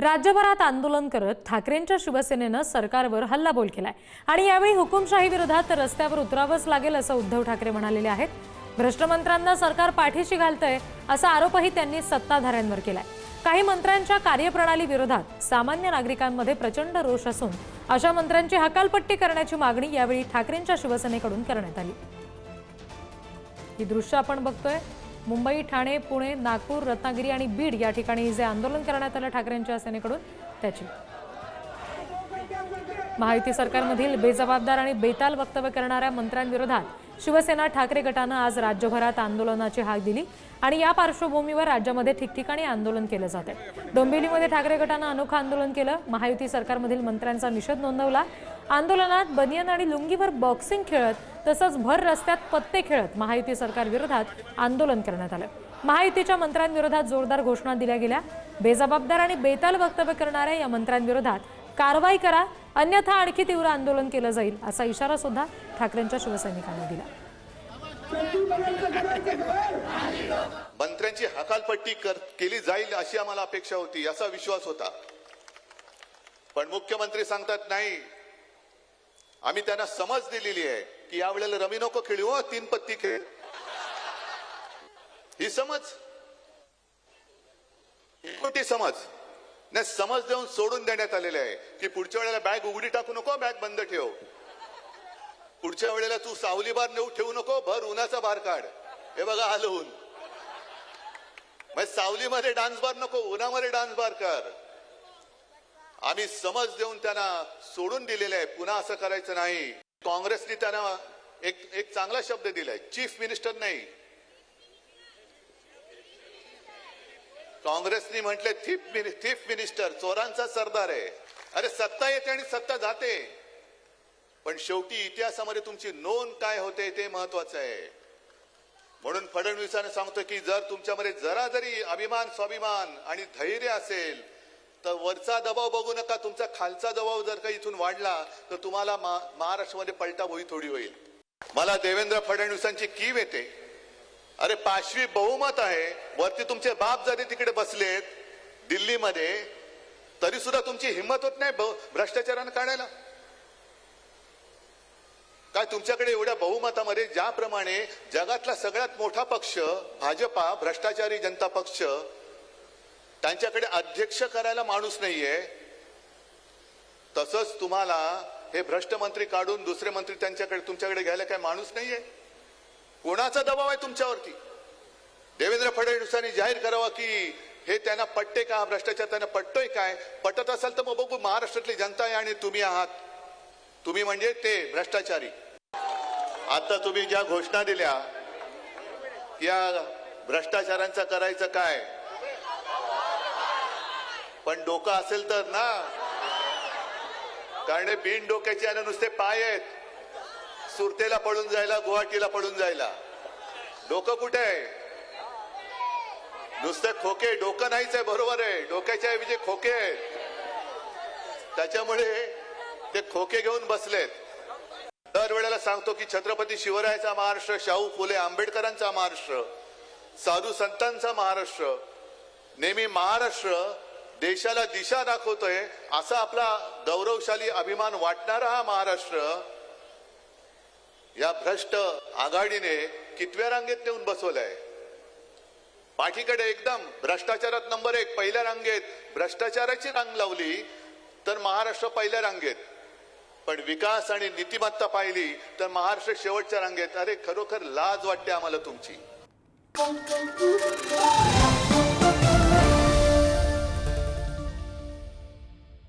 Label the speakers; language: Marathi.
Speaker 1: राज्यभरात आंदोलन करत ठाकरेंच्या शिवसेनेनं सरकारवर हल्लाबोल केलाय. आणि यावेळी हुकुमशाही विरोधात रस्त्यावर उतरावंच लागेल असं उद्धव ठाकरे म्हणालेले आहेत. भ्रष्टमंत्र्यांना सरकार पाठीशी घालतंय असा आरोपही त्यांनी सत्ताधाऱ्यांवर केलाय. काही मंत्र्यांच्या कार्यप्रणाली विरोधात सामान्य नागरिकांमध्ये प्रचंड रोष असून अशा मंत्र्यांची हकालपट्टी करण्याची मागणी यावेळी ठाकरेंच्या शिवसेनेकडून करण्यात आली. ही दृश्य आपण बघतोय. मुंबई ठाणे पुणे नागपूर रत्नागिरी आणि बीड या ठिकाणी जे आंदोलन करण्यात आलं ठाकरेंच्या सेनेकडून त्याची महायुती सरकारमधील बेजबाबदार आणि बेताल वक्तव्य करणाऱ्या मंत्र्यांविरोधात शिवसेना ठाकरे गटानं आज राज्यभरात आंदोलनाची हाक दिली आणि या पार्श्वभूमीवर राज्यामध्ये ठिकठिकाणी आंदोलन केलं जात आहे डोंबिवलीमध्ये ठाकरे गटानं अनोखं आंदोलन केलं. महायुती सरकारमधील मंत्र्यांचा निषेध नोंदवला. आंदोलनात बनियन आणि लुंगीवर बॉक्सिंग खेळत तसंच भर रस्त्यात पत्ते खेळत महायुती सरकार विरोधात आंदोलन करण्यात आलं. महायुतीच्या मंत्र्यांविरोधात जोरदार घोषणा दिल्या गेल्या. बेजबाबदार आणि बेताल वक्तव्य करणाऱ्या या मंत्र्यांविरोधात कारवाई करा अन्यथा आणखी तीव्र आंदोलन केलं जाईल असा इशारा सुद्धा ठाकरेंच्या शिवसैनिकांनी दिला.
Speaker 2: मंत्र्यांची हकालपट्टी कर- केली जाईल अशी आम्हाला अपेक्षा होती असा विश्वास होता. पण मुख्यमंत्री सांगतात नाही आम्ही त्यांना समज दिलेली आहे की यावेळेला रमी नको खेळू हो, तीन पत्ती खेळ. ही समज. कोणती समज. नाही समज देऊन सोडून देण्यात आलेले आहे की पुढच्या वेळेला बॅग उघडी टाकू नको बॅग बंद ठेव. पुढच्या वेळेला तू सावली बार नेऊ ठेवू नको भर उन्हाचा बार काढ. हे बघा आलं ऊन सावलीमध्ये डान्स बार नको उन्हामध्ये डान्स बार कर. आम्ही समज देऊन त्यांना सोडून दिलेले आहे. पुन्हा असं करायचं नाही. काँग्रेसने त्यांना एक एक चांगला शब्द दिलाय. चीफ मिनिस्टर नाही. काँग्रेसनी म्हटले थीफ मिनि- थीफ मिनिस्टर चोरांचा सरदार आहे. अरे सत्ता येते आणि सत्ता जाते. पण शेवटी इतिहासामध्ये तुमची नोंद काय होते ते महत्वाचं आहे. म्हणून फडणवीसांना सांगतो की जर तुमच्यामध्ये जरा जरी अभिमान स्वाभिमान आणि धैर्य असेल तर वरचा दबाव बघू नका. तुमचा खालचा दबाव जर का इथून वाढला तर तुम्हाला मा- महाराष्ट्रामध्ये पलटा भोई थोडी होईल. मला देवेंद्र फडणवीसांची कीव येते. अरे पाचवी बहुमत आहे. वरती तुमचे बाप जरी तिकडे बसलेत दिल्लीमध्ये तरी सुद्धा तुमची हिंमत होत नाही भ्रष्टाचारानं काढायला. काय तुमच्याकडे एवढ्या बहुमतामध्ये ज्याप्रमाणे जगातला सगळ्यात मोठा पक्ष भाजपा भ्रष्टाचारी जनता पक्ष त्यांच्याकडे अध्यक्ष करायला माणूस नाहीये. तसंच तुम्हाला हे भ्रष्ट मंत्री काढून दुसरे मंत्री त्यांच्याकडे तुमच्याकडे घ्यायला काय माणूस नाहीये? कोणाचा दबाव आहे तुमच्यावरती? देवेंद्र फडणवीसांनी जाहीर करावा की हे त्यांना पटते का? भ्रष्टाचार त्यांना पटतोय काय? पटत असाल तर मग बघू महाराष्ट्रातली जनता आहे आणि तुम्ही आहात. तुम्ही म्हणजे ते भ्रष्टाचारी. आता तुम्ही ज्या घोषणा दिल्या या भ्रष्टाचारांचं करायचं काय? पण डोकं असेल तर ना. कारण हे बिन डोक्याचे आणि नुसते पाय आहेत. सुरतेला पळून जायला गुवाहाटीला पळून जायला. डोकं कुठे आहे? नुसते खोके डोकं नाहीच आहे बरोबर आहे. डोक्याच्या ऐवजी खोके आहेत. त्याच्यामुळे ते खोके घेऊन बसलेत. दरवेळेला सांगतो की छत्रपती शिवरायाचा महाराष्ट्र शाहू फुले आंबेडकरांचा महाराष्ट्र साधू संतांचा महाराष्ट्र नेहमी महाराष्ट्र देशाला दिशा दाखवतोय असा आपला गौरवशाली अभिमान वाटणारा हा महाराष्ट्र या भ्रष्ट आघाडीने कितव्या रांगेत नेऊन बसवलंय? पाठीकडे एकदम भ्रष्टाचारात नंबर एक पहिल्या रांगेत भ्रष्टाचाराची रांग लावली तर महाराष्ट्र पहिल्या रांगेत. पण विकास आणि नीतिमत्ता पाहिली तर महाराष्ट्र शेवटच्या रांगेत. अरे खरोखर लाज वाटते आम्हाला तुमची.